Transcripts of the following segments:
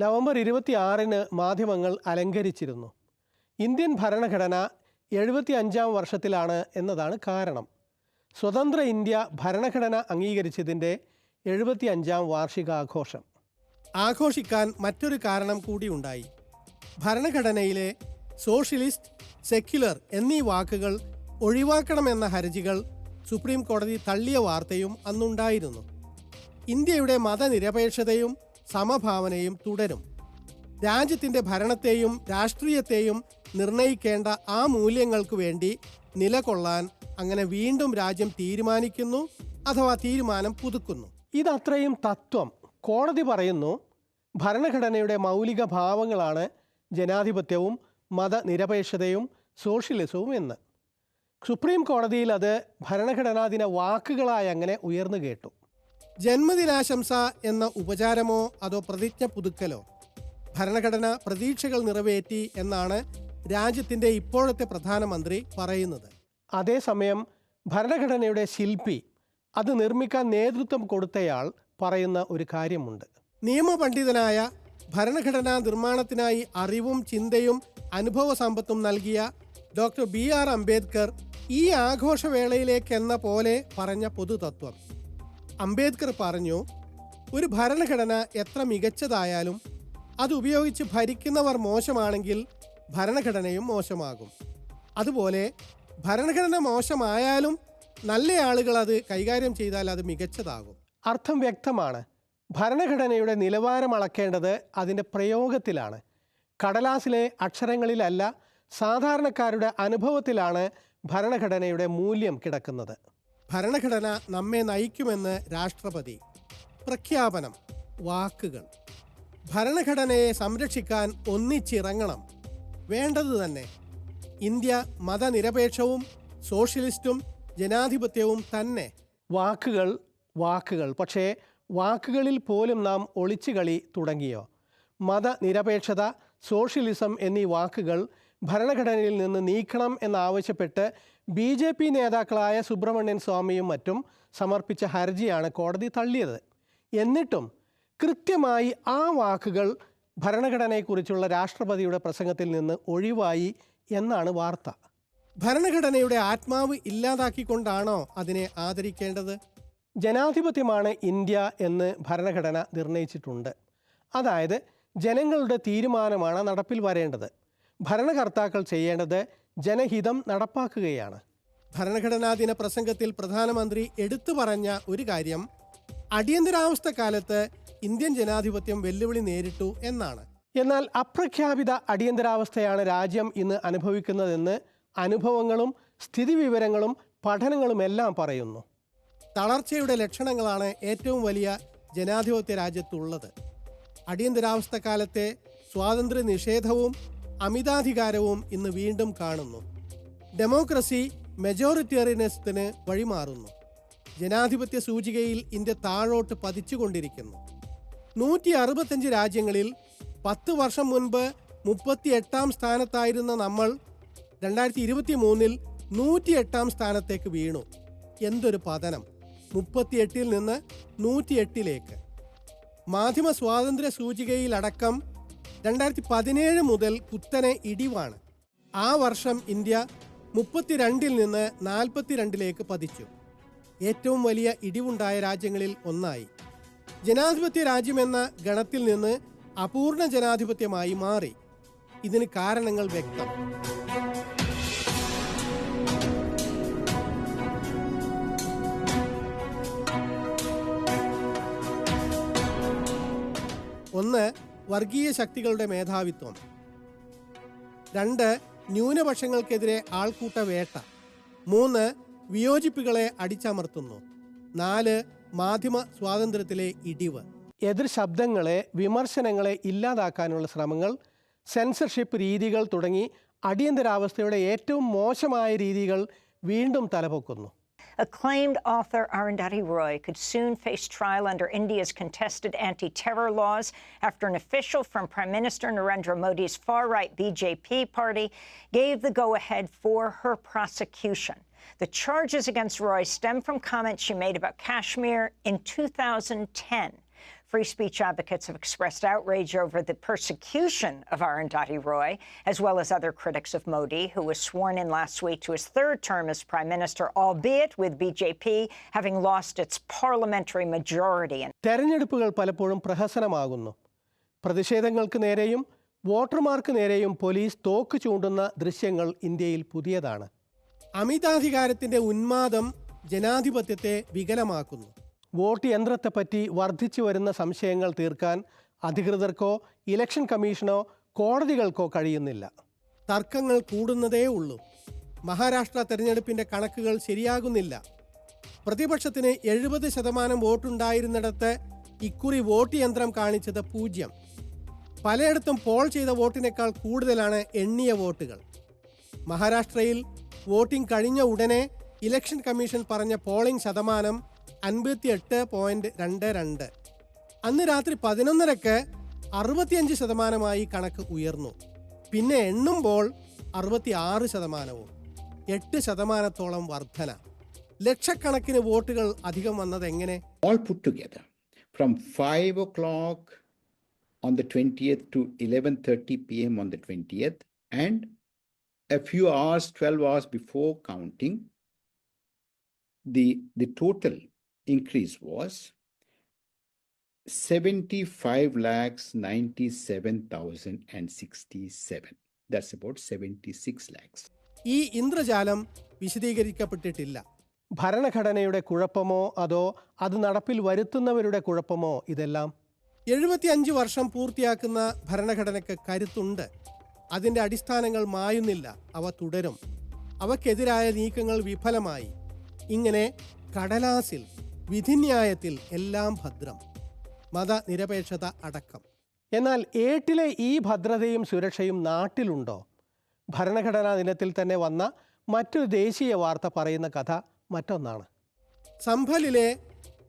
November ഇരുപത്തിയാറിന് മാധ്യമങ്ങൾ അലങ്കരിച്ചിരുന്നു. Indian ഭരണഘടന എഴുപത്തി അഞ്ചാം വർഷത്തിലാണ് എന്നതാണ് കാരണം. സ്വതന്ത്ര ഇന്ത്യ ഭരണഘടന അംഗീകരിച്ചതിന്റെ എഴുപത്തി അഞ്ചാം വാർഷികാഘോഷം. ആഘോഷിക്കാൻ മറ്റൊരു കാരണം കൂടിയുണ്ടായി ഭരണഘടനയിലെ സോഷ്യലിസ്റ്റ് സെക്യുലർ എന്നീ വാക്കുകൾ ഒഴിവാക്കണമെന്ന ഹർജികൾ സുപ്രീം കോടതി തള്ളിയ വാർത്തയും അന്നുണ്ടായിരുന്നു. ഇന്ത്യയുടെ മതനിരപേക്ഷതയും സമഭാവനയും തുടരും. രാജ്യത്തിന്റെ ഭരണത്തെയും രാഷ്ട്രീയത്തെയും നിർണയിക്കേണ്ട ആ മൂല്യങ്ങൾക്ക് വേണ്ടി നിലകൊള്ളാൻ അങ്ങനെ വീണ്ടും രാജ്യം തീരുമാനിക്കുന്നു അഥവാ തീരുമാനം പുതുക്കുന്നു. ഇതത്രയും തത്വം കോടതി പറയുന്നു ഭരണഘടനയുടെ മൗലിക ഭാവങ്ങളാണ് ജനാധിപത്യവും മതനിരപേക്ഷതയും സോഷ്യലിസവും എന്ന്. സുപ്രീം കോടതിയിൽ അത് ഭരണഘടനാ ദിന വാക്കുകളായി അങ്ങനെ ഉയർന്നു കേട്ടു. ജന്മദിനാശംസ എന്ന ഉപചാരമോ അതോ പ്രതിജ്ഞ പുതുക്കലോ? ഭരണഘടന പ്രതീക്ഷകൾ നിറവേറ്റി എന്നാണ് രാജ്യത്തിന്റെ ഇപ്പോഴത്തെ പ്രധാനമന്ത്രി പറയുന്നത്. അതേസമയം ഭരണഘടനയുടെ ശില്പി അത് നിർമ്മിക്കാൻ നേതൃത്വം കൊടുത്തയാൾ പറയുന്ന ഒരു കാര്യമുണ്ട്. നിയമപണ്ഡിതനായ ഭരണഘടനാ നിർമ്മാണത്തിനായി അറിവും ചിന്തയും അനുഭവ സമ്പത്തും നൽകിയ ഡോക്ടർ ബി ആർ അംബേദ്കർ ഈ ആഘോഷവേളയിലേക്കെന്ന പോലെ പറഞ്ഞ പൊതുതത്വം. അംബേദ്കർ പറഞ്ഞു ഒരു ഭരണഘടന എത്ര മികച്ചതായാലും അത് ഉപയോഗിച്ച് ഭരിക്കുന്നവർ മോശമാണെങ്കിൽ ഭരണഘടനയും മോശമാകും. അതുപോലെ ഭരണഘടന മോശമായാലും നല്ല ആളുകൾ അത് കൈകാര്യം ചെയ്താൽ അത് മികച്ചതാകും. അർത്ഥം വ്യക്തമാണ്. ഭരണഘടനയുടെ നിലവാരം അളക്കേണ്ടത് അതിന്റെ പ്രയോഗത്തിലാണ്. കടലാസിലെ അക്ഷരങ്ങളിലല്ല സാധാരണക്കാരുടെ അനുഭവത്തിലാണ് ഭരണഘടനയുടെ മൂല്യം കിടക്കുന്നത്. ഭരണഘടന നമ്മെ നയിക്കുമെന്ന് രാഷ്ട്രപതി. പ്രഖ്യാപനം വാക്കുകൾ. ഭരണഘടനയെ സംരക്ഷിക്കാൻ ഒന്നിച്ചിറങ്ങണം. വേണ്ടത് തന്നെ. ഇന്ത്യ മതനിരപേക്ഷവും സോഷ്യലിസ്റ്റും ജനാധിപത്യവും തന്നെ. വാക്കുകൾ വാക്കുകൾ. പക്ഷേ വാക്കുകളിൽ പോലും നാം ഒളിച്ചുകളി തുടങ്ങിയോ? മതനിരപേക്ഷത സോഷ്യലിസം എന്നീ വാക്കുകൾ ഭരണഘടനയിൽ നിന്ന് നീക്കണം എന്നാവശ്യപ്പെട്ട് ബി ജെ പി നേതാക്കളായ സുബ്രഹ്മണ്യൻ സ്വാമിയും മറ്റും സമർപ്പിച്ച ഹർജിയാണ് കോടതി തള്ളിയത്. എന്നിട്ടും കൃത്യമായി ആ വാക്കുകൾ ഭരണഘടനയെക്കുറിച്ചുള്ള രാഷ്ട്രപതിയുടെ പ്രസംഗത്തിൽ നിന്ന് ഒഴിവായി എന്നാണ് വാർത്ത. ഭരണഘടനയുടെ ആത്മാവ് ഇല്ലാതാക്കിക്കൊണ്ടാണോ അതിനെ ആദരിക്കേണ്ടത്? ജനാധിപത്യമാണ് ഇന്ത്യ എന്ന് ഭരണഘടന നിർണയിച്ചിട്ടുണ്ട്. അതായത് ജനങ്ങളുടെ തീരുമാനമാണ് നടപ്പിൽ വരേണ്ടത്. ഭരണകർത്താക്കൾ ചെയ്യേണ്ടത് ജനഹിതം നടപ്പാക്കുകയാണ്. ഭരണഘടനാ ദിന പ്രസംഗത്തിൽ പ്രധാനമന്ത്രി എടുത്തു പറഞ്ഞ ഒരു കാര്യം അടിയന്തരാവസ്ഥ കാലത്ത് ഇന്ത്യൻ ജനാധിപത്യം വെല്ലുവിളി നേരിട്ടു എന്നാണ്. എന്നാൽ അപ്രഖ്യാപിത അടിയന്തരാവസ്ഥയാണ് രാജ്യം ഇന്ന് അനുഭവിക്കുന്നതെന്ന് അനുഭവങ്ങളും സ്ഥിതിവിവരങ്ങളും പഠനങ്ങളുമെല്ലാം പറയുന്നു. തളർച്ചയുടെ ലക്ഷണങ്ങളാണ് ഏറ്റവും വലിയ ജനാധിപത്യ രാജ്യത്തുള്ളത്. അടിയന്തരാവസ്ഥ കാലത്തെ സ്വാതന്ത്ര്യ നിഷേധവും അമിതാധികാരവും ഇന്ന് വീണ്ടും കാണുന്നു. ഡെമോക്രസി മെജോറിറ്റേറിയനിസത്തിന് വഴിമാറുന്നു. ജനാധിപത്യ സൂചികയിൽ ഇന്ത്യ താഴോട്ട് പതിച്ചുകൊണ്ടിരിക്കുന്നു. നൂറ്റി അറുപത്തഞ്ച് രാജ്യങ്ങളിൽ പത്ത് വർഷം മുൻപ് മുപ്പത്തി എട്ടാം സ്ഥാനത്തായിരുന്ന നമ്മൾ രണ്ടായിരത്തി ഇരുപത്തി മൂന്നിൽ നൂറ്റി എട്ടാം സ്ഥാനത്തേക്ക് വീണു. എന്തൊരു പതനം. മുപ്പത്തിയെട്ടിൽ നിന്ന് നൂറ്റിയെട്ടിലേക്ക്. മാധ്യമ സ്വാതന്ത്ര്യ സൂചികയിലടക്കം രണ്ടായിരത്തി പതിനേഴ് മുതൽ കുത്തനെ ഇടിവാണ്. ആ വർഷം ഇന്ത്യ മുപ്പത്തിരണ്ടിൽ നിന്ന് നാൽപ്പത്തിരണ്ടിലേക്ക് പതിച്ചു. ഏറ്റവും വലിയ ഇടിവുണ്ടായ രാജ്യങ്ങളിൽ ഒന്നായി. ജനാധിപത്യ രാജ്യമെന്ന ഗണത്തിൽ നിന്ന് അപൂർണ ജനാധിപത്യമായി മാറി. ഇതിന് കാരണങ്ങൾ വ്യക്തം. ഒന്ന് വർഗീയ ശക്തികളുടെ മേധാവിത്വം. രണ്ട് ന്യൂനപക്ഷങ്ങൾക്കെതിരെ ആൾക്കൂട്ട വേട്ട. മൂന്ന് വിയോജിപ്പുകളെ അടിച്ചമർത്തുന്നു. നാല് മാധ്യമ സ്വാതന്ത്ര്യത്തിലെ ഇടിവ്. എതിർ ശബ്ദങ്ങളെ വിമർശനങ്ങളെ ഇല്ലാതാക്കാനുള്ള ശ്രമങ്ങൾ സെൻസർഷിപ്പ് രീതികൾ തുടങ്ങി അടിയന്തരാവസ്ഥയുടെ ഏറ്റവും മോശമായ രീതികൾ വീണ്ടും തലപൊക്കുന്നു. Acclaimed author Arundhati Roy could soon face trial under India's contested anti terror laws after an official from Prime Minister Narendra Modi's far right BJP party gave the go ahead for her prosecution. The charges against Roy stem from comments she made about Kashmir in 2010. Free speech advocates have expressed outrage over the persecution of Arundhati Roy, as well as other critics of Modi, who was sworn in last week to his third term as prime minister, albeit with BJP having lost its parliamentary majority. പ്രതിഷേധങ്ങൾക്ക് നേരെയും വോട്ടർമാർക്ക് നേരെയും police തോക്ക് ചൂണ്ടുന്ന ദൃശ്യങ്ങൾ ഇന്ത്യയിൽ പുതിയതാണ് അമിതാധികാരത്തിന്റെ ഉന്മാദം ജനാധിപത്യത്തെ വികലമാക്കുന്നു vote യന്ത്രത്തെപ്പറ്റി വർദ്ധിച്ചു വരുന്ന സംശയങ്ങൾ തീർക്കാൻ അധികൃതർക്കോ ഇലക്ഷൻ കമ്മീഷനോ കോടതികൾക്കോ കഴിയുന്നില്ല. തർക്കങ്ങൾ കൂടുന്നതേ ഉള്ളൂ. മഹാരാഷ്ട്ര തെരഞ്ഞെടുപ്പിന്റെ കണക്കുകൾ ശരിയാകുന്നില്ല. പ്രതിപക്ഷത്തിന് എഴുപത് ശതമാനം വോട്ടുണ്ടായിരുന്നിടത്ത് ഇക്കുറി വോട്ട് യന്ത്രം കാണിച്ചത് പൂജ്യം. പലയിടത്തും പോൾ ചെയ്ത വോട്ടിനേക്കാൾ കൂടുതലാണ് എണ്ണിയ വോട്ടുകൾ. മഹാരാഷ്ട്രയിൽ വോട്ടിംഗ് കഴിഞ്ഞ ഉടനെ ഇലക്ഷൻ കമ്മീഷൻ പറഞ്ഞ പോളിംഗ് ശതമാനം അൻപത്തിയെട്ട് പോയിന്റ് രണ്ട് രണ്ട്. അന്ന് രാത്രി പതിനൊന്നരക്ക് അറുപത്തിയഞ്ച് ശതമാനമായി കണക്ക് ഉയർന്നു. പിന്നെ എണ്ണുമ്പോൾ അറുപത്തി ആറ് ശതമാനവും. എട്ട് ശതമാനത്തോളം വർധന. ലക്ഷക്കണക്കിന് വോട്ടുകൾ അധികം വന്നത് എങ്ങനെ all put from from 5 o'clock on the 20th to 11:30 p.m. on the 20th and a few hours 12 hours before counting the the total increase was 75 lakhs 97,067 that's about 76 lakhs. ഈ ഇന്ദ്രജാലം വിശദീകരിക്കപ്പെട്ടിട്ടില്ല. ഭരണഘടനയുടെ കുഴപ്പമോ അതോ അത് നടപ്പിൽ വരുത്തുന്നവരുടെ കുഴപ്പമോ ഇതെല്ലാം? എഴുപത്തിയഞ്ച് വർഷം പൂർത്തിയാക്കുന്ന ഭരണഘടനയ്ക്ക് കരുത്തുണ്ട്. അതിന്റെ അടിസ്ഥാനങ്ങൾ മായുന്നില്ല. അവ തുടരും. അവക്കെതിരായ നീക്കങ്ങൾ വിഫലമായി. ഇങ്ങനെ കടലാസിൽ വിധിന്യായത്തിൽ എല്ലാം ഭദ്രം മതനിരപേക്ഷത അടക്കം. എന്നാൽ ഏട്ടിലെ ഈ ഭദ്രതയും സുരക്ഷയും നാട്ടിലുണ്ടോ? ഭരണഘടനാ ദിനത്തിൽ തന്നെ വന്ന മറ്റൊരു ദേശീയ വാർത്ത പറയുന്ന കഥ മറ്റൊന്നാണ്. സംഭലിലെ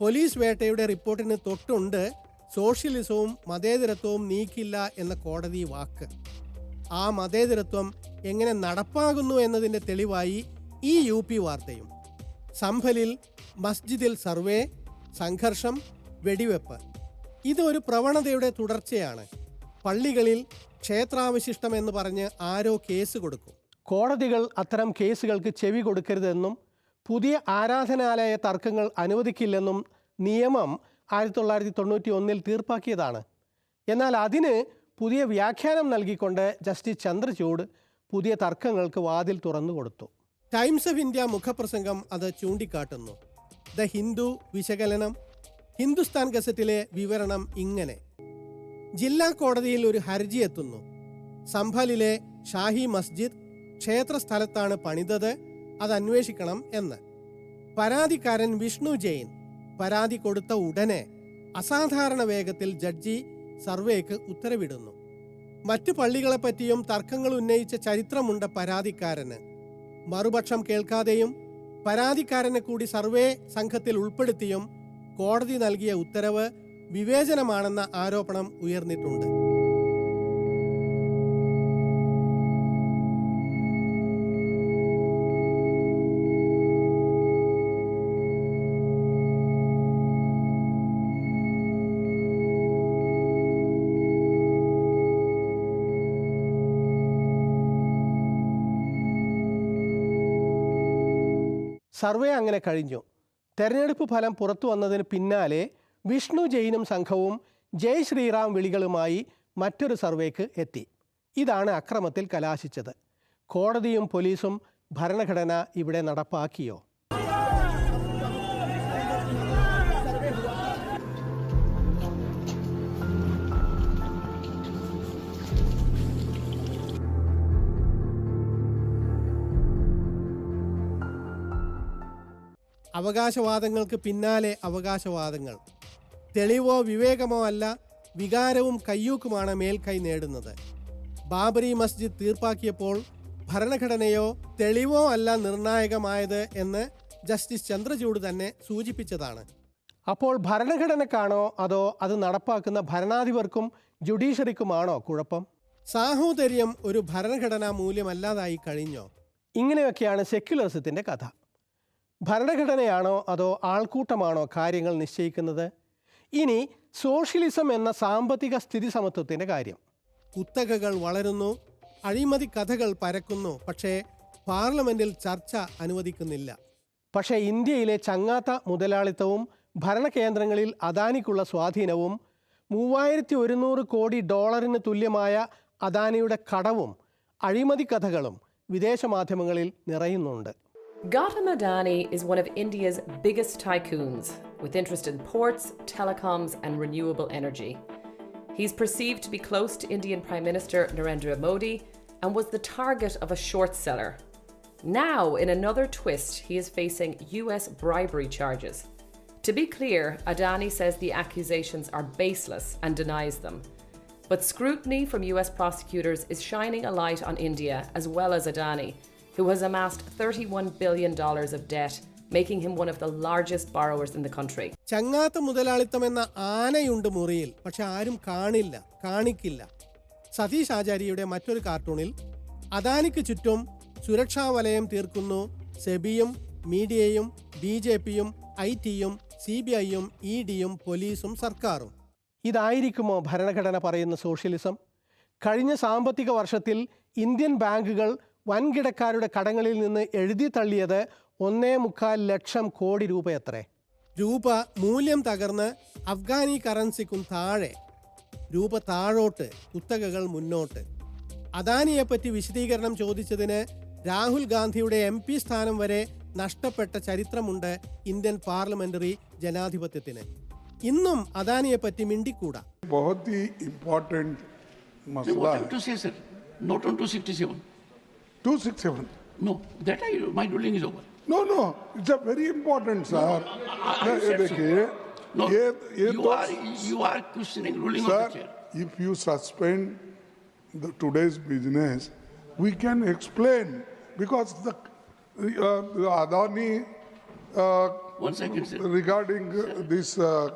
പോലീസ് വേട്ടയുടെ റിപ്പോർട്ടിന് തൊട്ടുണ്ട് സോഷ്യലിസവും മതേതരത്വവും നീക്കില്ല എന്ന കോടതി വാക്ക്. ആ മതേതരത്വം എങ്ങനെ നടപ്പാകുന്നു എന്നതിന്റെ തെളിവായി ഈ യു പി വാർത്തയും. സംഭലിൽ മസ്ജിദിൽ സർവേ സംഘർഷം വെടിവെപ്പ്. ഇത് ഒരു പ്രവണതയുടെ തുടർച്ചയാണ്. പള്ളികളിൽ ക്ഷേത്രാവശിഷ്ടം എന്ന് പറഞ്ഞ് ആരോ കേസ് കൊടുക്കും. കോടതികൾ അത്തരം കേസുകൾക്ക് ചെവി കൊടുക്കരുതെന്നും പുതിയ ആരാധനാലയ തർക്കങ്ങൾ അനുവദിക്കില്ലെന്നും നിയമം ആയിരത്തി തൊള്ളായിരത്തി തൊണ്ണൂറ്റി ഒന്നിൽ തീർപ്പാക്കിയതാണ്. എന്നാൽ അതിന് പുതിയ വ്യാഖ്യാനം നൽകിക്കൊണ്ട് ജസ്റ്റിസ് ചന്ദ്രചൂഡ് പുതിയ തർക്കങ്ങൾക്ക് വാതിൽ തുറന്നു കൊടുത്തു ടൈംസ് ഓഫ് ഇന്ത്യ മുഖപ്രസംഗം അത് ചൂണ്ടിക്കാട്ടുന്നു. ദ ഹിന്ദു വിശകലനം ഹിന്ദുസ്ഥാൻ ഗസറ്റിലെ വിവരണം ഇങ്ങനെ. ജില്ലാ കോടതിയിൽ ഒരു ഹർജി എത്തുന്നു. സംഭലിലെ ഷാഹി മസ്ജിദ് ക്ഷേത്രസ്ഥലത്താണ് പണിതത് അത് അന്വേഷിക്കണം എന്ന്. പരാതിക്കാരൻ വിഷ്ണു ജെയിൻ പരാതി കൊടുത്ത ഉടനെ അസാധാരണ വേഗത്തിൽ ജഡ്ജി സർവേക്ക് ഉത്തരവിടുന്നു. മറ്റു പള്ളികളെപ്പറ്റിയും തർക്കങ്ങൾ ഉന്നയിച്ച ചരിത്രമുണ്ട് പരാതിക്കാരന് മറുപക്ഷം കേൾക്കാതെയും പരാതിക്കാരനെ കൂടി സർവേ സംഘത്തിൽ ഉൾപ്പെടുത്തിയും കോടതി നൽകിയ ഉത്തരവ് വിവേചനമാണെന്ന ആരോപണം ഉയർന്നിട്ടുണ്ട്. സർവേ അങ്ങനെ കഴിഞ്ഞു. തെരഞ്ഞെടുപ്പ് ഫലം പുറത്തു വന്നതിന് പിന്നാലെ വിഷ്ണു ജെയിനും സംഘവും ജയ് ശ്രീറാം വിളികളുമായി മറ്റൊരു സർവേക്ക് എത്തി. ഇതാണ് അക്രമത്തിൽ കലാശിച്ചത്. കോടതിയും പോലീസും ഭരണഘടന ഇവിടെ നടപ്പാക്കിയോ? അവകാശവാദങ്ങൾക്ക് പിന്നാലെ അവകാശവാദങ്ങൾ. തെളിവോ വിവേകമോ അല്ല വികാരവും കയ്യൂക്കുമാണ് മേൽക്കൈ നേടുന്നത്. ബാബരി മസ്ജിദ് തീർപ്പാക്കിയപ്പോൾ ഭരണഘടനയോ തെളിവോ അല്ല നിർണായകമായത് എന്ന് ജസ്റ്റിസ് ചന്ദ്രചൂഡ് തന്നെ സൂചിപ്പിച്ചതാണ്. അപ്പോൾ ഭരണഘടനക്കാണോ അതോ അത് നടപ്പാക്കുന്ന ഭരണാധിപർക്കും ജുഡീഷ്യറിക്കുമാണോ കുഴപ്പം? സാഹോദര്യം ഒരു ഭരണഘടനാ മൂല്യമല്ലാതായി കഴിഞ്ഞോ? ഇങ്ങനെയൊക്കെയാണ് സെക്യുലറിസത്തിന്റെ കഥ. ഭരണഘടനയാണോ അതോ ആൾക്കൂട്ടമാണോ കാര്യങ്ങൾ നിശ്ചയിക്കുന്നത്? ഇനി സോഷ്യലിസം എന്ന സാമ്പത്തിക സ്ഥിതി സമത്വത്തിന്റെ കാര്യം. കുത്തകകൾ വളരുന്നു അഴിമതി കഥകൾ പരക്കുന്നു പക്ഷേ പാർലമെന്റിൽ ചർച്ച അനുവദിക്കുന്നില്ല. പക്ഷേ ഇന്ത്യയിലെ ചങ്ങാത്ത മുതലാളിത്തവും ഭരണകേന്ദ്രങ്ങളിൽ അദാനിക്കുള്ള സ്വാധീനവും മൂവായിരത്തി ഒരുന്നൂറ് കോടി ഡോളറിന് തുല്യമായ അദാനിയുടെ കടവും അഴിമതി കഥകളും വിദേശ മാധ്യമങ്ങളിൽ നിറയുന്നുണ്ട്. Gautam Adani is one of India's biggest tycoons, with interest in ports, telecoms, and renewable energy. He's perceived to be close to Indian Prime Minister Narendra Modi and was the target of a short seller. Now, in another twist, he is facing US bribery charges. To be clear, Adani says the accusations are baseless and denies them. But scrutiny from US prosecutors is shining a light on India as well as Adani, who has amassed $31 billion of debt, making him one of the largest borrowers in the country. ചങ്ങാത്ത മുതലാളിത്തം എന്ന ആനയുണ്ട് മുറിയിൽ പക്ഷെ ആരും കാണില്ല കാണിക്കില്ല. സതീഷ് ആചാര്യയുടെ മറ്റൊരു കാർട്ടൂണിൽ അദാനിക്ക് ചുറ്റും സുരക്ഷാ വലയം തീർക്കുന്നു. സെബിയും മീഡിയയും ബി ജെ പിയും ഐ ടിയും സി ബി ഐയും ഇ ഡിയും പോലീസും സർക്കാരും. ഇതായിരിക്കുമോ ഭരണഘടന പറയുന്ന സോഷ്യലിസം? കഴിഞ്ഞ സാമ്പത്തിക വർഷത്തിൽ ഇന്ത്യൻ ബാങ്കുകൾ വൻകിടക്കാരുടെ കടങ്ങളിൽ നിന്ന് എഴുതി തള്ളിയത് ഒന്നേ മുക്കാൽ ലക്ഷം കോടി രൂപയത്രേ. രൂപ മൂല്യം തകർന്ന് അഫ്ഗാനി കറൻസിക്കും താഴെ. രൂപ താഴോട്ട് കുത്തകകൾ മുന്നോട്ട്. അദാനിയെപ്പറ്റി വിശദീകരണം ചോദിച്ചതിന് രാഹുൽ ഗാന്ധിയുടെ എം പി സ്ഥാനം വരെ നഷ്ടപ്പെട്ട ചരിത്രമുണ്ട് ഇന്ത്യൻ പാർലമെന്ററി ജനാധിപത്യത്തിന്. ഇന്നും അദാനിയെപ്പറ്റി മിണ്ടിക്കൂടാ. ബഹുത് 267. Two six seven No, that I, my ruling is over. No no it's a very important sir I said so. देखिए No, ये ये you तो are you are questioning ruling of the sir chair. if you suspend the today's business we can explain because the uh, the Adani uh, One second, sir. regarding uh, this uh,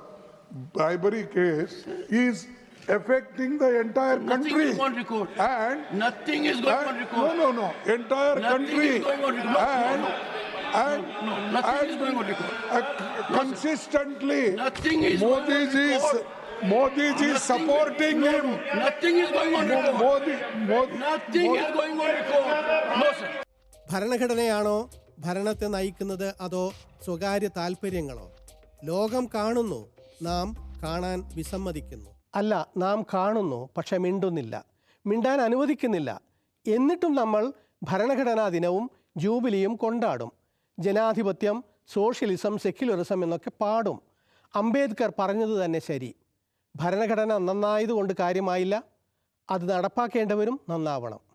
bribery case is affecting the entire Nothing country is on record. and Nothing is going on record. No, no, no. Entire Nothing country. is going on record. No, and, no, and, no, nothing and, is going on record. uh, consistently, Nothing is Modi going is, record. Modi ji is Nothing- supporting no, him. no, Nothing is going on record. Modi, Modi, Nothing Modi- is going on record. No, sir. ഭരണഘടനയാണോ ഭരണത്തെ നയിക്കുന്നത് അതോ സ്വകാര്യ താൽപ്പര്യങ്ങളോ ലോകം കാണുന്നു നാം കാണാൻ വിസമ്മതിക്കുന്നു അല്ല നാം കാണുന്നു പക്ഷെ മിണ്ടുന്നില്ല. മിണ്ടാൻ അനുവദിക്കുന്നില്ല. എന്നിട്ടും നമ്മൾ ഭരണഘടനാ ദിനവും ജൂബിലിയും കൊണ്ടാടും. ജനാധിപത്യം സോഷ്യലിസം സെക്യുലറിസം എന്നൊക്കെ പാടും. അംബേദ്കർ പറഞ്ഞത് തന്നെ ശരി. ഭരണഘടന നന്നായതുകൊണ്ട് കാര്യമായില്ല. അത് നടപ്പാക്കേണ്ടവരും നന്നാവണം.